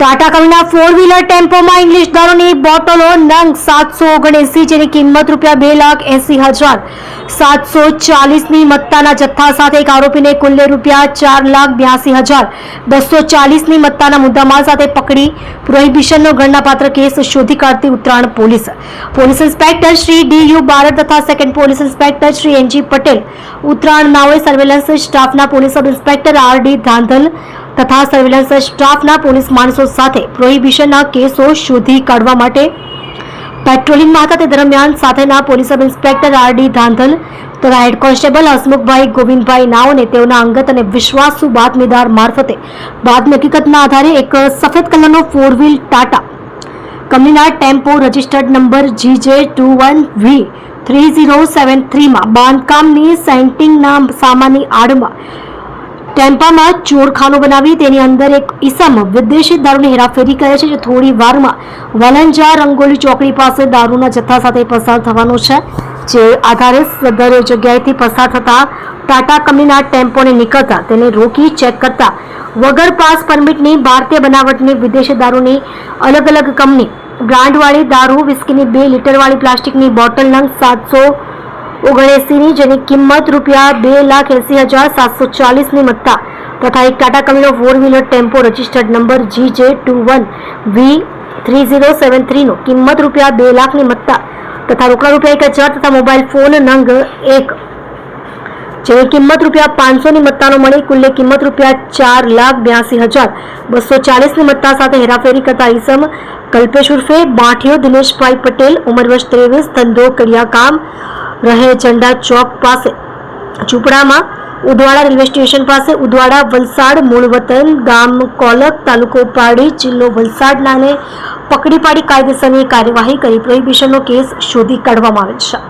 ટાટા કંપનીના four wheeler ટેમ્પોમાં English દારૂની બોટલો નંગ સાતસો ઓગણએસી જેની કિંમત રૂપિયા બે લાખ એસી હજાર. સાતસો ચાલીસની મત્તાના જથ્થા સાથે એક આરોપીને કુલ્લે રૂપિયા ચાર લાખ બ્યાસી હજાર. બસો ચાલીસની મત્તાના મુદ્દામાલ સાથે પકડી પ્રોહિબિશનનો ગણનાપાત્ર કેસ શોધી કાઢતી Uttarayan police. Police inspector Shri D U Barad તથા second police inspector Shri NG Patel. Uttarayan નાઓએ surveillance સ્ટાફના police sub inspector R D Dhandhal તથા સર્વેલન્સ સ્ટાફના પોલીસ માણસો સાથે પ્રોહિબિશનના કેસો શોધી કાઢવા માટે પેટ્રોલિંગમાં હતા તે દરમિયાન સાથેના police sub inspector R D Dhandhal તથા હેડ કોન્સ્ટેબલ હસમુખભાઈ ગોવિંદભાઈ નાઓને તેઓના અંગત અને વિશ્વાસુ બાતમીદાર મારફતે બાદની હકીકતના આધારે એક સફેદ કલરનો ફોર વ્હીલ ટાટા કંપનીના tempo registered number G J two one V three zero seven થ્રીમાં બાંધકામની સેન્ટિંગના સામાનની આડમાં ટેમ્પામાં ચોરખાનું બનાવી તેની અંદર એક ઈસમ વિદેશી દારૂની હેરાફેરી કરે છે જે થોડી વારમાં વલંજા રંગોલી ચોકડી પાસે દારૂના જથ્થા સાથે પસાર થવાનું છે, જે આધારે સદર જગ્યાએથી પસાર થતા ટાટા કંપનીના ટેમ્પોને નીકળતા તેને રોકી ચેક કરતા વગર પાસ પરમિટની ભારતીય બનાવટની વિદેશી દારૂની અલગ અલગ કંપની બ્રાન્ડવાળી દારૂ, વિસ્કીની બે લીટરવાળી પ્લાસ્ટિકની બોટલ નંગ સાતસો ઓગણએસીની જેની કિંમત રૂપિયા બે લાખ એસી હજાર સાતસો ચાલીસની મત્તા. તથા એક ટાટા કંપનીનો four wheeler tempo registered number G J two one V three zero seven થ્રીનો કિંમત રૂપિયા બે લાખની મત્તા. તથા રોકડા રૂપિયા એક હજાર તથા મોબાઈલ ફોન નંગ એક. જેની કિંમત રૂપિયા પાંચસોની મત્તાનો મળી કુલ્લે કિંમત રૂપિયા ચાર લાખ બ્યાસી હજાર બસો ચાલીસની મત્તા સાથે હેરાફેરી કરતા ઈસમ કલ્પેશ ઉર્ફે બાંઠિયો દિનેશભાઈ પટેલ, ઉંમર વર્ષ ત્રેવીસ, ધંધો કર્યા કામ રહે ઝંડા ચોક પાસે. ચૂપડામાં ઉદવાડા રેલવે સ્ટેશન પાસે ઉદવાડા વલસાડ મૂળ વતન ગામ કોલક તાલુકો પારડી જિલ્લો વલસાડનાને પકડી પાડી કાયદેસરની કાર્યવાહી કરી પ્રોહિબિશનનો કેસ શોધી કાઢવામાં આવેલ છે.